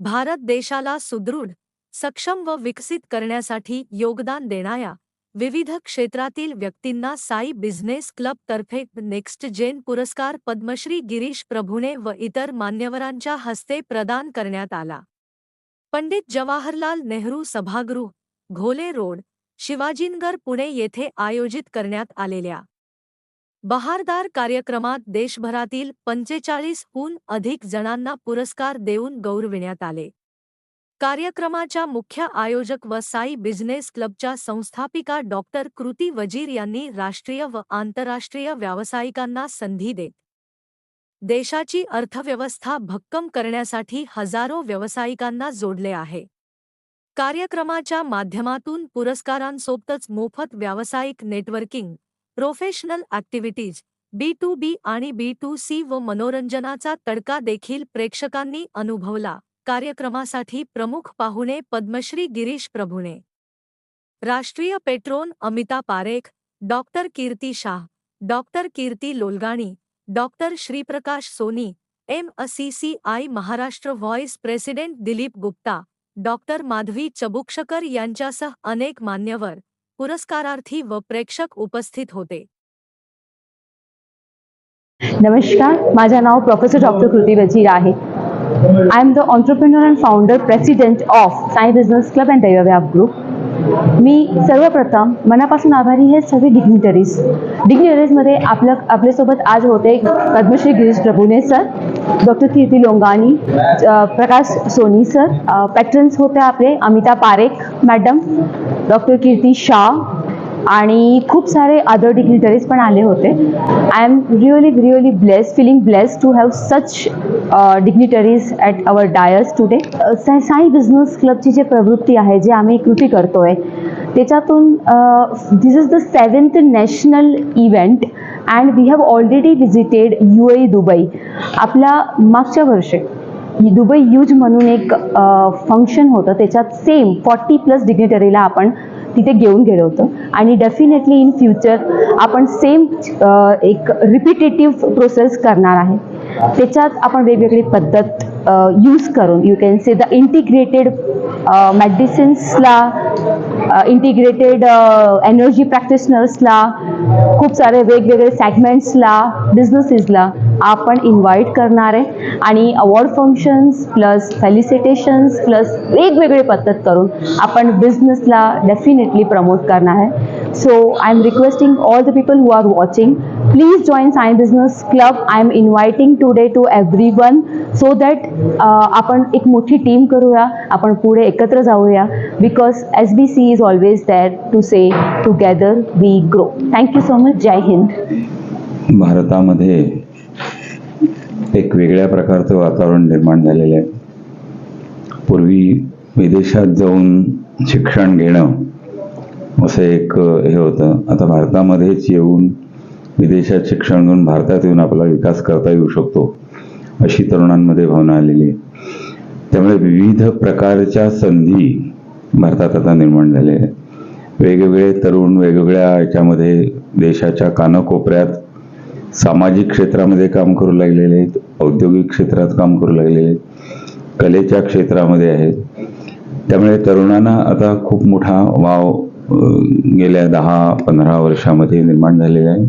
भारत देशाला सुदृढ सक्षम व विकसित करण्यासाठी योगदान देणाऱ्या विविध क्षेत्रातील व्यक्तींना साई बिझनेस क्लब तर्फे नेक्स्ट जेन पुरस्कार पद्मश्री गिरीश प्रभुणे व इतर मान्यवरांच्या हस्ते प्रदान करण्यात आला. पंडित जवाहरलाल नेहरू सभागृह घोले रोड शिवाजीनगर पुणे येथे आयोजित करण्यात आलेल्या बहारदार कार्यक्रमात देशभरातील पंचेचाळीसहून अधिक जणांना पुरस्कार देऊन गौरविण्यात आले. कार्यक्रमाच्या मुख्य आयोजक व साई बिझनेस क्लबच्या संस्थापिका डॉक्टर कृती वजीर यांनी राष्ट्रीय व आंतरराष्ट्रीय व्यावसायिकांना संधी देत देशाची अर्थव्यवस्था भक्कम करण्यासाठी हजारो व्यावसायिकांना जोडले आहे. कार्यक्रमाच्या माध्यमातून पुरस्कारांसोबतच मोफत व्यावसायिक networking professional activities B to B आणि बी टू सी व मनोरंजनाचा तडका देखील प्रेक्षकांनी अनुभवला. कार्यक्रमासाठी प्रमुख पाहुणे पद्मश्री गिरीश प्रभुणे. राष्ट्रीय patron Amita Parekh doctor Kirti Shah doctor Kirti Lolgani doctor Shriprakash Soni M C C I Maharashtra vice president Dilip Gupta doctor Madhavi Chabukswar यांच्यासह अनेक मान्यवर. पुरस्कारार्थी व प्रेक्षक उपस्थित होते. नमस्कार माझं नाव प्रोफेसर डॉक्टर कृती वजीर आहे. I am the entrepreneur and founder president of Sai business club and दैवव्याप group मी सर्वप्रथम मनापासून आभारी हे सगळे डिग्निटरीज डिग्निटरीजमध्ये आपलं आपल्यासोबत आज होते Padmashri Girish Prabhune sir doctor Kirti Longani Prakash Soni sir patrons होते आपले अमिता पारेख मॅडम डॉक्टर कीर्ती शाह आणि खूप सारे अदर डिग्निटरीज पण आले होते. I am really really bless feeling bless to have such dignitaries at our dais today Sai business क्लबची जी प्रवृत्ती आहे जे आम्ही कृती करतोय त्याच्यातून this is the seventh national event and we have already visited U A Dubai आपल्या मागच्या वर्षी दुबई यूज म्हणून एक फंक्शन होतं. त्याच्यात सेम फॉर्टी प्लस डिग्निटरीला आपण तिथे घेऊन गेलो होतो. आणि डेफिनेटली इन फ्युचर आपण सेम एक रिपिटेटिव्ह प्रोसेस करणार आहे. त्याच्यात आपण वेगवेगळी पद्धत यूज करून you can say the integrated मेडिसिन्सला integrated energy प्रॅक्टिशनर्सला खूप सारे वेगवेगळे सेगमेंट्सला बिझनेसेसला आपण इन्व्हाइट करणार आहे. आणि award functions plus felicitations plus वेगवेगळे पद्धत करून आपण बिझनेसला डेफिनेटली प्रमोट करणार आहे. So I am requesting all the people who are watching please join Sai business club I am inviting today to everyone so that आपण एक मोठी टीम करूया. आपण पुढे एकत्र जाऊया. Because S B C is always there to say together we grow thank you so much Jai Hind भारतामध्ये एक वेगळ्या प्रकारचं वातावरण निर्माण झालेलं आहे. पूर्वी विदेशात जाऊन शिक्षण घेणं असं एक हे होतं. आता भारतामध्येच येऊन विदेशात शिक्षण घेऊन भारतात येऊन आपला विकास करता येऊ शकतो अशी तरुणांमध्ये भावना आलेली आहे. त्यामुळे विविध प्रकारच्या संधी भारतात आता निर्माण झालेल्या आहेत. वेगवेगळे तरुण वेगवेगळ्या याच्यामध्ये देशाच्या कानाकोपऱ्यात सामाजिक क्षेत्रामध्ये काम करू लागलेले आहेत औद्योगिक क्षेत्रात काम करू लागलेले आहेत कलेच्या क्षेत्रामध्ये आहेत. त्यामुळे तरुणांना आता खूप मोठा वाव गेल्या दहा पंधरा वर्षामध्ये निर्माण झालेला आहे.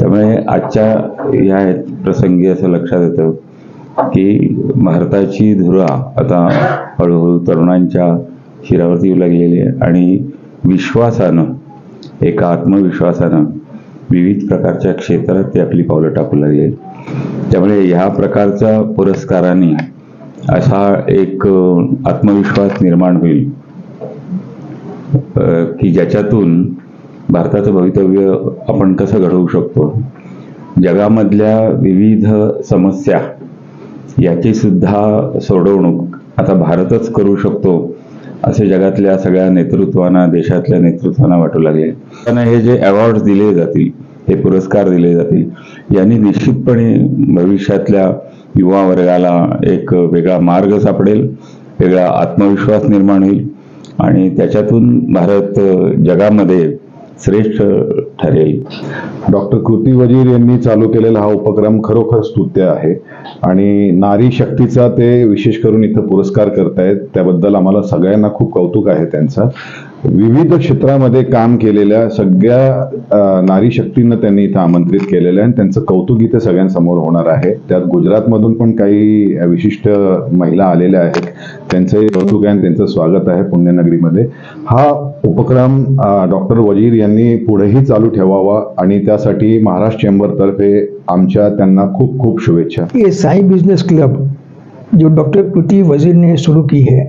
त्यामुळे आजच्या या प्रसंगी असं लक्षात येतं की भारताची धुरा आता हळूहळू तरुणांच्या शिरावरती येऊ लागलेली आहे आणि विश्वासानं एका आत्मविश्वासानं विविध प्रकारच्या क्षेत्रात ते आपली पावलं टाकू लागले त्यामुळे ह्या प्रकारचा पुरस्काराने असा एक आत्मविश्वास निर्माण होईल. की ज्याच्यातून भारताचं भवितव्य आपण कसं घडवू शकतो? जगामधल्या विविध समस्या याची सुद्धा सोडवणूक आता भारतच करू शकतो असे जगातल्या सगळ्या नेतृत्वांना देशातल्या नेतृत्वांना वाटू लागले. त्यांना हे जे अवॉर्ड दिले जातील हे पुरस्कार दिले जातील यांनी निश्चितपणे भविष्यातल्या युवा वर्गाला एक वेगळा मार्ग सापडेल वेगळा आत्मविश्वास निर्माण होईल आणि त्याच्यातून भारत जगामध्ये श्रेष्ठ ठरेल. डॉक्टर कृती वजीर यांनी चालू केलेला हा उपक्रम खरोखर स्तुत्य आहे आणि नारी शक्तीचा ते विशेष करून इथं पुरस्कार करतायत. त्याबद्दल आम्हाला सगळ्यांना खूप कौतुक आहे त्यांचं. विविध क्षेत्रामध्ये काम केलेल्या सगळ्या नारी शक्तींना त्यांनी इथं आमंत्रित केलेलं आहे. आणि त्यांचं कौतुक इथे सगळ्यांसमोर होणार आहे. त्यात गुजरातमधून पण काही विशिष्ट महिला आलेल्या आहेत. त्यांचंही कौतुक आहे आणि त्यांचं स्वागत आहे पुण्यनगरीमध्ये. हा उपक्रम डॉक्टर वजीर यांनी पुढेही चालू ठेवावा आणि त्यासाठी महाराष्ट्र चेंबरतर्फे आमच्या त्यांना खूप खूप शुभेच्छा. ये साई बिजनेस क्लब जो डॉक्टर कृति वजीर ने शुरू की है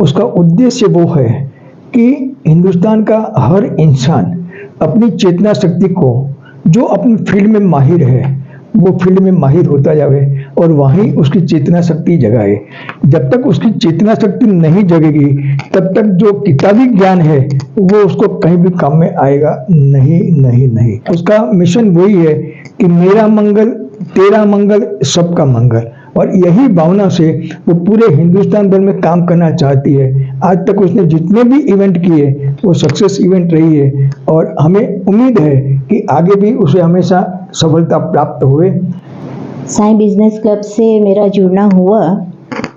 उसका उद्देश्य वो है कि हिंदुस्तान का हर इंसान अपनी चेतना शक्ति को, जो अपनी फ़ील्ड में माहिर है, वो फ़ील्ड में माहिर होता जावे और वहीं उसकी चेतना शक्ति जगाए। जब तक उसकी चेतना शक्ति नहीं जगेगी, तब तक जो किताबी ज्ञान है, वो उसको कहीं भी काम में आएगा नहीं नहीं नहीं। उसका मिशन वही है कि मेरा मंगल, तेरा मंगल, सबका मंगल। और यही भावना से वो पूरे हिंदुस्तान भर में काम करना चाहती है। आज तक उसने जितने भी इवेंट किए, वो सक्सेस इवेंट रही है और हमें उम्मीद है कि आगे भी उसे हमेशा सफलता प्राप्त हुए साई बिज़नेस क्लब से मेरा जुड़ना हुआ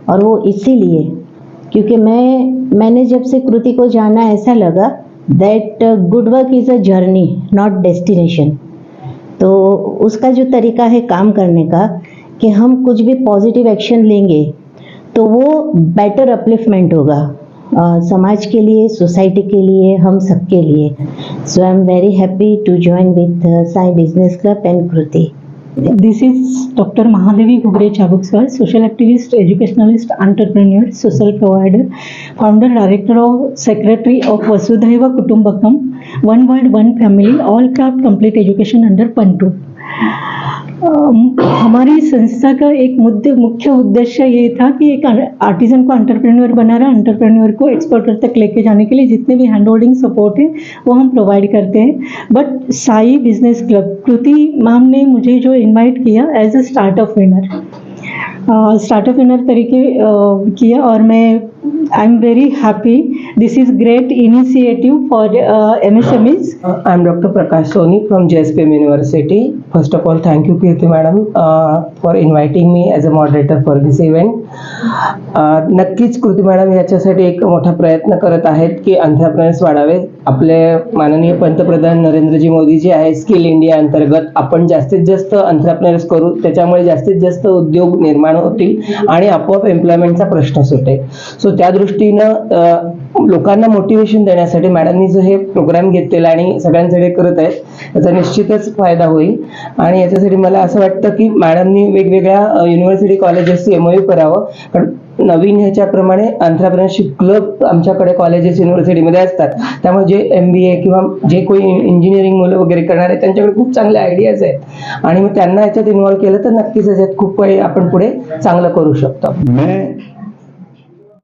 और वो इसीलिए क्योंकि मैं, मैंने जब से कृति को जाना ऐसा लगा that good work is a journey not destination तो उसका जो तरीका है काम करने का कि हम कुछ भी पॉजिटिव एक्शन लेंगे तो वो बेटर अपलिफ्टमेंट होगा। आ, समाज के लिए सोसाइटी के लिए हम सबके लिए। So I am very happy to join with Sai business club and Kriti this is doctor Mahadevi Ghubre Chabuk sir social activist educationalist entrepreneur social provider founder director of secretary of Vasudhaiva Kutumbakam one world one family all craft complete education under Pantu हमारी संस्था का एक मुद्दे मुख्य उद्देश्य ये था कि एक आर्टिजन को अंटरप्रेन्योर बनाना अंटरप्रेन्योर को एक्सपोर्टर तक लेके जाने के लिए जितने भी हैंड होल्डिंग सपोर्ट है वो हम प्रोवाइड करते हैं। But Sai business club Kriti ma'am ने मुझे जो invite KIA as a startup winner startup winner तरीके अ, किया और मैं I'm very happy. This is great initiative for uh, MSMEs. Uh, I'm Dr. Prakash Soni from JSPM University. First of all, thank you Kirti Madam uh, for inviting me as a moderator for this event. नक्कीच कृती madam याच्यासाठी एक मोठा प्रयत्न करत आहेत की अंथरप्रेनर्स वाढावे. आपले माननीय पंतप्रधान नरेंद्रजी मोदी जे आहे स्किल इंडिया अंतर्गत. आपण जास्तीत जास्त अंथरप्रेनर्स करू त्याच्यामुळे जास्तीत जास्त उद्योग निर्माण होतील आणि आपोआप एम्प्लॉयमेंटचा प्रश्न सुटेल. सो त्या दृष्टीनं लोकांना मोटिवेशन देण्यासाठी मॅडमनी जो हे प्रोग्राम घेतलेला आणि सगळ्यांसाठी करत आहेत त्याचा निश्चितच फायदा होईल. आणि याच्यासाठी मला असं वाटतं की मॅडमनी वेगवेगळ्या युनिव्हर्सिटी कॉलेजेसची एमओयू करावं. कारण नवीन ह्याच्याप्रमाणे अंतरप्रेनरशिप क्लब आमच्याकडे कॉलेजेस युनिव्हर्सिटीमध्ये असतात. त्यामुळे जे एम बी ए किंवा जे कोणी इंजिनिअरिंग मुलं वगैरे करणार आहेत त्यांच्याकडे खूप चांगले आयडियाज आहेत. आणि मग त्यांना याच्यात इन्व्हॉल्व्ह केलं तर नक्कीच याच्यात खूप काही आपण पुढे चांगलं करू शकतो.